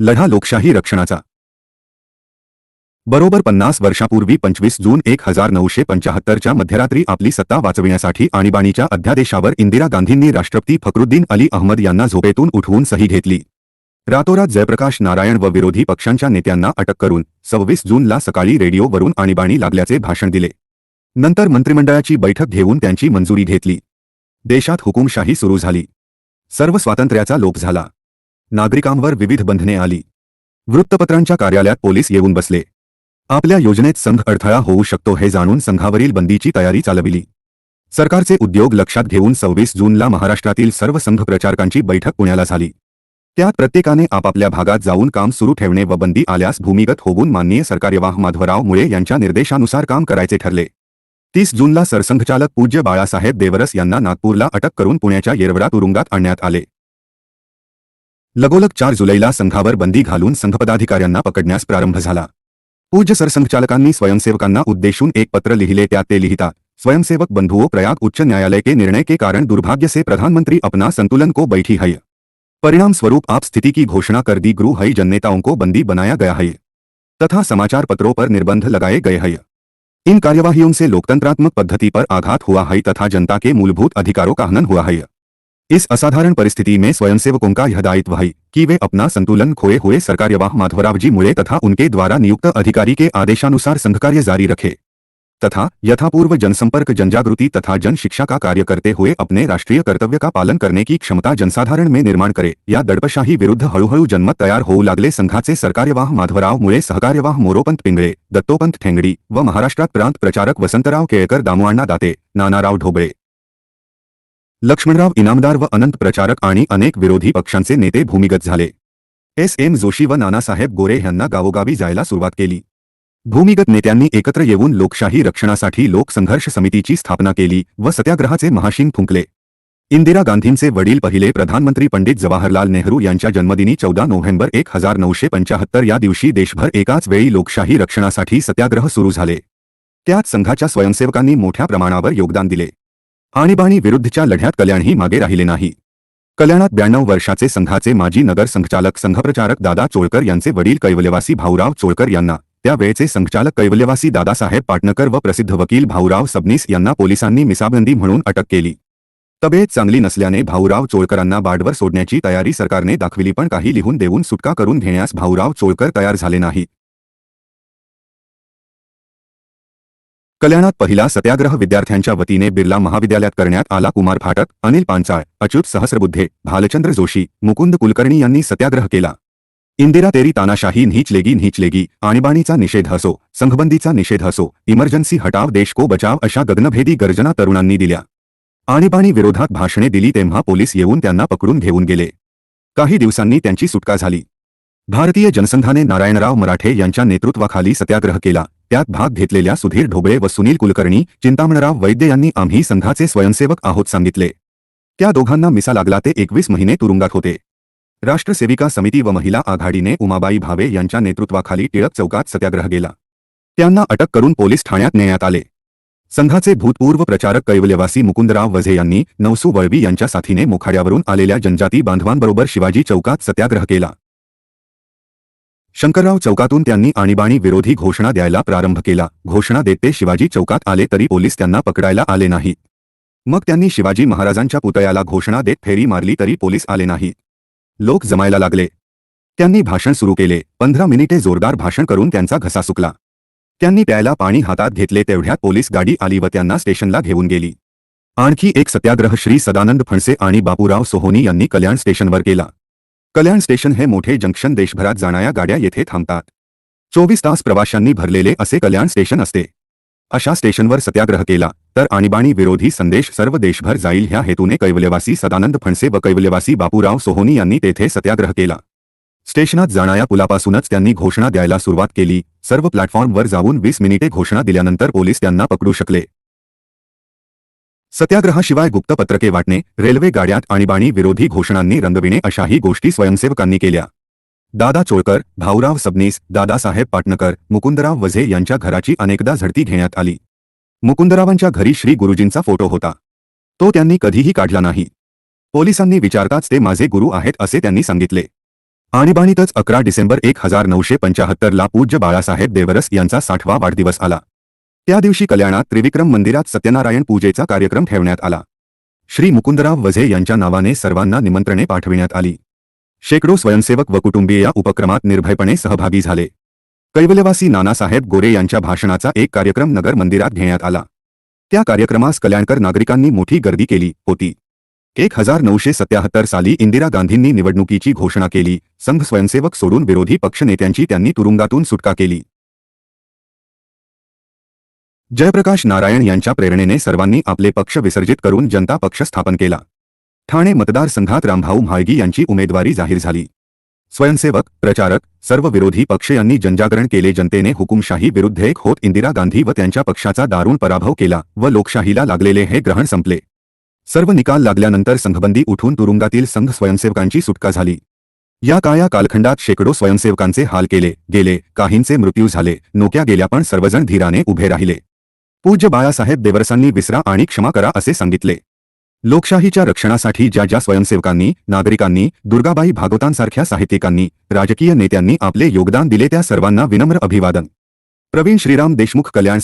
लढा लोकशाही रक्षणाचा. बरोबर पन्नास वर्षापूर्वी पंचवीस जून एक हजार नऊशे पंचाहत्तरच्या मध्यरात्री आपली सत्ता वाचविण्यासाठी आणीबाणीच्या अध्यादेशावर इंदिरा गांधींनी राष्ट्रपती फखरुद्दीन अली अहमद यांना झोपेतून उठवून सही घेतली. रातोरात जयप्रकाश नारायण व विरोधी पक्षांच्या नेत्यांना अटक करून सव्वीस जूनला सकाळी रेडिओवरून आणीबाणी लागल्याचे भाषण दिले. नंतर मंत्रिमंडळाची बैठक घेऊन त्यांची मंजुरी घेतली. देशात हुकुमशाही सुरू झाली. सर्व स्वातंत्र्याचा लोप झाला. नागरिकांवर विविध बंधने आली. वृत्तपत्रांच्या कार्यालयात पोलीस येऊन बसले. आपल्या योजनेत संघ अडथळा होऊ शकतो हे जाणून संघावरील बंदीची तयारी चालविली. सरकारचे उद्योग लक्षात घेऊन सव्वीस जूनला महाराष्ट्रातील सर्व संघ प्रचारकांची बैठक पुण्याला झाली. त्यात प्रत्येकाने आपापल्या भागात जाऊन काम सुरू ठेवणे व बंदी आल्यास भूमिगत होऊन माननीय सरकार्यवाह माधवराव मुळे यांच्या निर्देशानुसार काम करायचे ठरले. तीस जूनला सरसंघचालक पूज्य बाळासाहेब देवरस यांना नागपूरला अटक करून पुण्याच्या येरवडा तुरुंगात आणण्यात आले. लगोलग चार जुलैला संघावर बंदी घालून संघपदाधिकाऱ्यांना पकडण्यास प्रारंभ झाला. पूज्य सरसंघचालकांनी स्वयंसेवकांना उद्देशून एक पत्र लिहिले, त्यात ते लिहितात स्वयंसेवक बंधुओं, प्रयाग उच्च न्यायालय के निर्णय के कारण दुर्भाग्य से प्रधानमंत्री अपना संतुलन को बैठी है। परिणाम स्वरूप आप स्थिति की घोषणा कर दी गृह हई जननेताओं को बंदी बनाया गया है। तथा समाचार पत्रों पर निर्बंध लगाए गए हैं। इन कार्यवाहियों से लोकतंत्रात्मक पद्धति पर आघात हुआ है तथा जनता के मूलभूत अधिकारों का हनन हुआ है। इस असाधारण परिस्थिति में स्वयंसेवकों का यह दायित्व है कि वे अपना संतुलन खोए हुए सरकार्यवाह माधवराव जी मुड़े तथा उनके द्वारा नियुक्त अधिकारी के आदेशानुसार संघकार्य जारी रखे। तथा यथापूर्व जनसंपर्क, जनजागृति तथा जन शिक्षा का कार्य करते हुए अपने राष्ट्रीय कर्तव्य का पालन करने की क्षमता जनसाधारण में निर्माण करे या दडपशाही विरुद्ध हळूहळू जनमत तयार होऊ लागले संघाचे सरकार्यवाह माधवराव मुळे सहकार्यवाह मोरोपंत पिंगळे, दत्तोपंत ठेंगडी व महाराष्ट्रात प्रांत प्रचारक वसंतराव केळकर दामुअण्णा दाते, नानाराव ढोबळे। लक्ष्मणराव इनामदार व अनंत प्रचारक आणि अनेक विरोधी पक्षांचे नेते भूमिगत झाले. एस. एम. जोशी व नानासाहेब गोरे यांना गावोगावी जायला सुरुवात केली. भूमिगत नेत्यांनी एकत्र येऊन लोकशाही रक्षणासाठी लोकसंघर्ष समितीची स्थापना केली व सत्याग्रहाचे महाशिंग फुंकले. इंदिरा गांधींचे वडील पहिले प्रधानमंत्री पंडित जवाहरलाल नेहरू यांच्या जन्मदिनी चौदा नोव्हेंबर एक हजार नऊशे पंचाहत्तर या दिवशी देशभर एकाच वेळी लोकशाही रक्षणासाठी सत्याग्रह सुरू झाले. त्यात संघाच्या स्वयंसेवकांनी मोठ्या प्रमाणावर योगदान दिले. आणीबाणी विरुद्धच्या लढ्यात कल्याणही मागे राहिले नाही. कल्याणात ब्याण्णव वर्षाचे संघाचे माजी नगर संघचालक संघप्रचारक दादा चोळकर यांचे वडील कैवल्यवासी भाऊराव चोळकर यांना त्यावेळेचे संघचालक कैवल्यवासी दादासाहेब पाटणकर व प्रसिद्ध वकील भाऊराव सबनीस यांना पोलिसांनी मिसाबंदी म्हणून अटक केली. तब्येत चांगली नसल्याने भाऊराव चोळकरांना बाडवर सोडण्याची तयारी सरकारने दाखविली पण काही लिहून देऊन सुटका करून घेण्यास भाऊराव चोळकर तयार झाले नाही. कल्याणात पहिला सत्याग्रह विद्यार्थ्यांच्या वतीने बिर्ला महाविद्यालयात करण्यात आला कुमार फाटक अनिल पांचाळ अच्युत सहस्रबुद्धे भालचंद्र जोशी मुकुंद कुलकर्णी यांनी सत्याग्रह केला. इंदिरा तेरी तानाशाही नीचलेगी नीचलेगी आणीबाणीचा निषेध असो संघबंदीचा निषेध असो इमर्जन्सी हटाव देश को बचाव अशा गगनभेदी गर्जना तरुणांनी दिल्या. आणीबाणी विरोधात भाषणे दिली तेव्हा पोलीस येऊन त्यांना पकडून घेऊन गेले. काही दिवसांनी त्यांची सुटका झाली. भारतीय जनसंघाने नारायणराव मराठे यांच्या नेतृत्वाखाली सत्याग्रह केला. त्यात भाग घेतलेल्या सुधीर ढोबळे व सुनील कुलकर्णी चिंतामणराव वैद्य यांनी आम्ही संघाचे स्वयंसेवक आहोत सांगितले. त्या दोघांना मिसा लागला ते एकवीस महिने तुरुंगात होते. राष्ट्रसेविका समिती व महिला आघाडीने उमाबाई भावे यांच्या नेतृत्वाखाली टिळक चौकात सत्याग्रह गेला त्यांना अटक करून पोलीस ठाण्यात नेण्यात आले. संघाचे भूतपूर्व प्रचारक कैवल्यवासी मुकुंदराव वझे यांनी नवसू वळवी यांच्या साथीने मोखाड्यावरून आलेल्या जनजाती बांधवांबरोबर शिवाजी चौकात सत्याग्रह केला. शंकरराव चौकातून त्यांनी आणीबाणी विरोधी घोषणा द्यायला प्रारंभ केला. घोषणा देत ते शिवाजी चौकात आले तरी पोलीस त्यांना पकडायला आले नाहीत. मग त्यांनी शिवाजी महाराजांच्या पुतळ्याला घोषणा देत फेरी मारली तरी पोलीस आले नाही लोक जमायला लागले. त्यांनी भाषण सुरू केले. पंधरा मिनिटे जोरदार भाषण करून त्यांचा घसा सुकला. त्यांनी प्यायला पाणी हातात घेतले तेवढ्यात पोलीस गाडी आली व त्यांना स्टेशनला घेऊन गेली. आणखी एक सत्याग्रह श्री सदानंद फणसे आणि बापूराव सोहोनी यांनी कल्याण स्टेशनवर केला. कल्याण स्टेशन हे मोठे जंक्शन देशभरात जाणाऱ्या गाड्या येथे थांबतात. चोवीस तास प्रवाशांनी भरलेले असे कल्याण स्टेशन असते. अशा स्टेशनवर सत्याग्रह केला तर आणीबाणी विरोधी संदेश सर्व देशभर जाईल ह्या हेतूने कैवल्यवासी सदानंद फणसे व कैवल्यवासी बापूराव सोहोनी यांनी तेथे सत्याग्रह केला. स्टेशनात जाणाऱ्या पुलापासूनच त्यांनी घोषणा द्यायला सुरुवात केली. सर्व प्लॅटफॉर्मवर जाऊन वीस मिनिटे घोषणा दिल्यानंतर पोलीस त्यांना पकडू शकले. सत्याग्रहाशिवाय गुप्त पत्रके वाटणे रेल्वे गाड्यात आणीबाणी विरोधी घोषणांनी रंगविणे अशाही गोष्टी स्वयंसेवकांनी केल्या. दादा चोळकर भाऊराव सबनीस दादासाहेब पाटणकर मुकुंदराव वझे यांच्या घराची अनेकदा झडती घेण्यात आली. मुकुंदरावांच्या घरी श्री गुरुजींचा फोटो होता. तो त्यांनी कधीही काढला नाही. पोलिसांनी विचारताच ते माझे गुरु आहेत असे त्यांनी सांगितले. आणीबाणीतच अकरा डिसेंबर एक हजार नऊशे पंचाहत्तरला पूज्य बाळासाहेब देवरस यांचा साठवा वाढदिवस आला. त्या दिवशी कल्याणात त्रिविक्रम मंदिरात सत्यनारायण पूजेचा कार्यक्रम ठेवण्यात आला. श्री मुकुंदराव वझे यांच्या नावाने सर्वांना निमंत्रणे पाठविण्यात आली. शेकडो स्वयंसेवक व कुटुंबीय या उपक्रमात निर्भयपणे सहभागी झाले. कैवल्यवासी नानासाहेब गोरे यांच्या भाषणाचा एक कार्यक्रम नगर मंदिरात घेण्यात आला. त्या कार्यक्रमास कल्याणकर नागरिकांनी मोठी गर्दी केली होती. एक हजार नऊशे सत्याहत्तर साली इंदिरा गांधींनी निवडणुकीची घोषणा केली. संघ स्वयंसेवक सोडून विरोधी पक्षनेत्यांची त्यांनी तुरुंगातून सुटका केली. जयप्रकाश नारायण यांच्या प्रेरणेने सर्वांनी आपले पक्ष विसर्जित करून जनता पक्ष स्थापन केला. ठाणे मतदारसंघात रामभाऊ म्हाळगी यांची उमेदवारी जाहीर झाली. स्वयंसेवक प्रचारक सर्व विरोधी पक्ष यांनी जनजागरण केले. जनतेने हुकुमशाही विरुद्ध एक होत इंदिरा गांधी व त्यांच्या पक्षाचा दारुण पराभव केला व लोकशाहीला लागलेले हे ग्रहण संपले. सर्व निकाल लागल्यानंतर संघबंदी उठून तुरुंगातील संघ स्वयंसेवकांची सुटका झाली. या काया कालखंडात शेकडो स्वयंसेवकांचे हाल केले गेले. काहींचे मृत्यू झाले. नोक्या गेल्या पण सर्वजण धीराने उभे राहिले. पूज्य बाळासाहेब देवरसांनी विसरा आणि क्षमा करा असे सांगितले. लोकशाहीच्या रक्षणासाठी ज्या ज्या स्वयंसेवकांनी नागरिकांनी दुर्गाबाई भागवतांसारख्या साहित्यिकांनी राजकीय नेत्यांनी आपले योगदान दिले त्या सर्वांना विनम्र अभिवादन. प्रवीण श्रीराम देशमुख कल्याण